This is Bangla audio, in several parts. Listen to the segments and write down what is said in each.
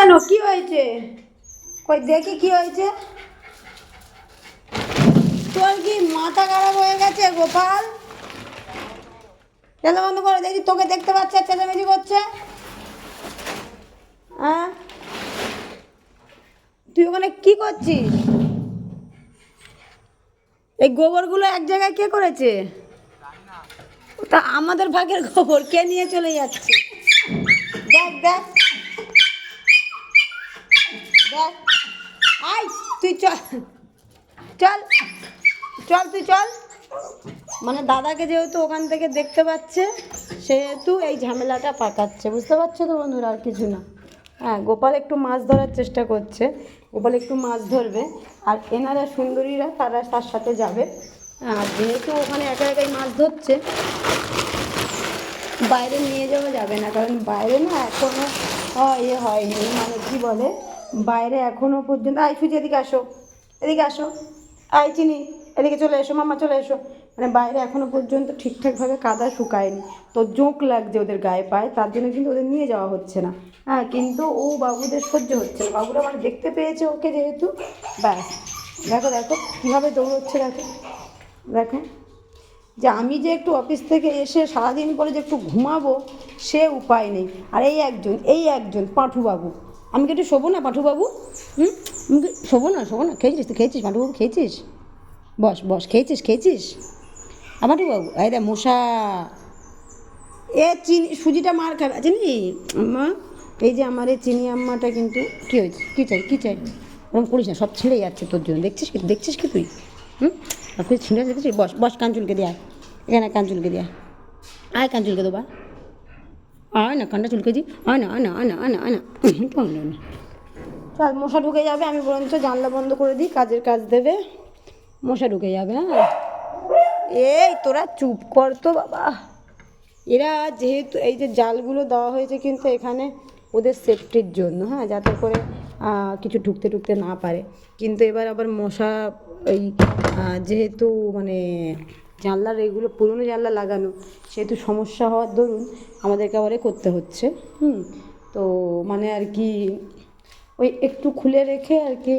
কেন? কি হয়েছে? কই, দেখি কি হয়েছে। তোর কি মাথা খারাপ হয়ে গেছে, গোপাল? চেলা বন্ধ করে, দেখি তোকে দেখতে পাচ্ছে, চেঁচামেচি করছে। হ্যাঁ? তুই ওখানে কি করছিস? এই গোবরগুলো এক জায়গায় কে করেছে? তা আমাদের ভাগের গোবর কে নিয়ে চলে যাচ্ছে? দেখ দেখ। আই তুই চল। চল চল, তুই চল। মানে দাদাকে যেহেতু ওখান থেকে দেখতে পাচ্ছে, সেহেতু এই ঝামেলাটা পাকাচ্ছে। বুঝতে পারছ তো বন্ধুরা, আর কিছু না। হ্যাঁ গোপাল একটু মাছ ধরার চেষ্টা করছে। গোপাল একটু মাছ ধরবে। আর এনারা সুন্দরীরা, তারা তার সাথে যাবে। আর যেহেতু ওখানে একা একাই মাছ ধরছে, বাইরে নিয়ে যাওয়া যাবে না। কারণ বাইরে না এখনও ইয়ে হয়নি। মানে কি বলে? বাইরে এখনও পর্যন্ত আই সুজি, এদিকে আসো। এদিকে আসো। আই চিনি। এদিকে চলে এসো মামা চলে এসো। মানে বাইরে এখনও পর্যন্ত ঠিকঠাকভাবে কাদা শুকায়নি। তো জোঁক লাগছে ওদের গায়ে পায়ে, তার জন্য কিন্তু ওদের নিয়ে যাওয়া হচ্ছে না। হ্যাঁ কিন্তু ও বাবুদের সহ্য হচ্ছে না। বাবুরা মানে দেখতে পেয়েছে ওকে যেহেতু। ব্যাস। দেখো দেখো, কীভাবে দৌড়চ্ছে, দেখো। দেখো। যে আমি যে একটু অফিস থেকে এসে সারাদিন পরে যে একটু ঘুমাবো, সে উপায় নেই। আর এই একজন এই একজন, পাঁঠুবাবু। আমি কি একটু শোবো না, পাঠুবাবু? হুম? শোবো না শোবো না। খেয়েছিস তুই খেয়েছিস, পাঠুবাবু, খেয়েছিস? বস বস, খেয়েছিস খেয়েছিস? আমার বাবু এই মশা। এ চিনি, সুজিটা মার খাবে চিনি? আম্মা, এই যে আমার এই চিনি আম্মাটা কিন্তু কী হয়েছে? কী চাই কী চাই? ওরকম করিস না, সব ছিঁড়ে যাচ্ছে তোর জন্য। দেখছিস কি দেখছিস কি তুই? হুম? সব কিছু ছিঁড়ে দেখছিস বস বস, কাঞ্চুলকে দেয়া এখানে কাঞ্চুলকে দেয়া আয়। কাঞ্চুলকে দেবা আয় না কানটা চুলকে দি। আয় না আয় না আয় না আয় না আয় না হুম, না চল মশা ঢুকে যাবে আমি বরঞ্চ জানলা বন্ধ করে দিই কাজের কাজ দেবে। মশা ঢুকে যাবে হ্যাঁ। এই তোরা চুপ কর তো বাবা। এরা যেহেতু এই যে জালগুলো দেওয়া হয়েছে কিন্তু এখানে ওদের সেফটির জন্য হ্যাঁ যাতে করে কিছু ঢুকতে ঢুকতে না পারে। কিন্তু এবার আবার মশা এই যেহেতু মানে জানলার এগুলো, পুরনো জানলা লাগানো, সেহেতু সমস্যা হওয়ার দরুন আমাদেরকে আবার করতে হচ্ছে, হুম? তো মানে আর কি, ওই একটু খুলে রেখে আর কি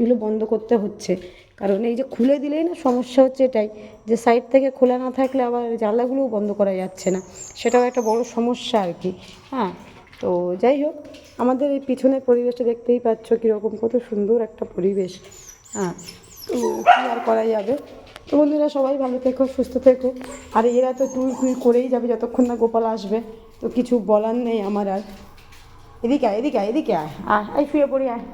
এগুলো বন্ধ করতে হচ্ছে। কারণ এই যে খুলে দিলেই না সমস্যা হচ্ছে এটাই, যে সাইড থেকে খোলা না থাকলে আবার জানলাগুলোও বন্ধ করা যাচ্ছে না। সেটাও একটা বড় সমস্যা আর কি হ্যাঁ? তো যাই হোক, আমাদের এই পিছনের পরিবেশটা দেখতেই পাচ্ছ কীরকম কত সুন্দর একটা পরিবেশ হ্যাঁ? তো কী আর করা যাবে? তো বন্ধুরা, সবাই ভালো থেকো, সুস্থ থেকো। আর এরা তো টুই টুই করেই যাবে যতক্ষণ না গোপাল আসবে। তো কিছু বলার নেই আমার আর। এদিকে আয় এদিকে আয় এদিকে আয় আয়, শুয়ে পড়ি, আয়।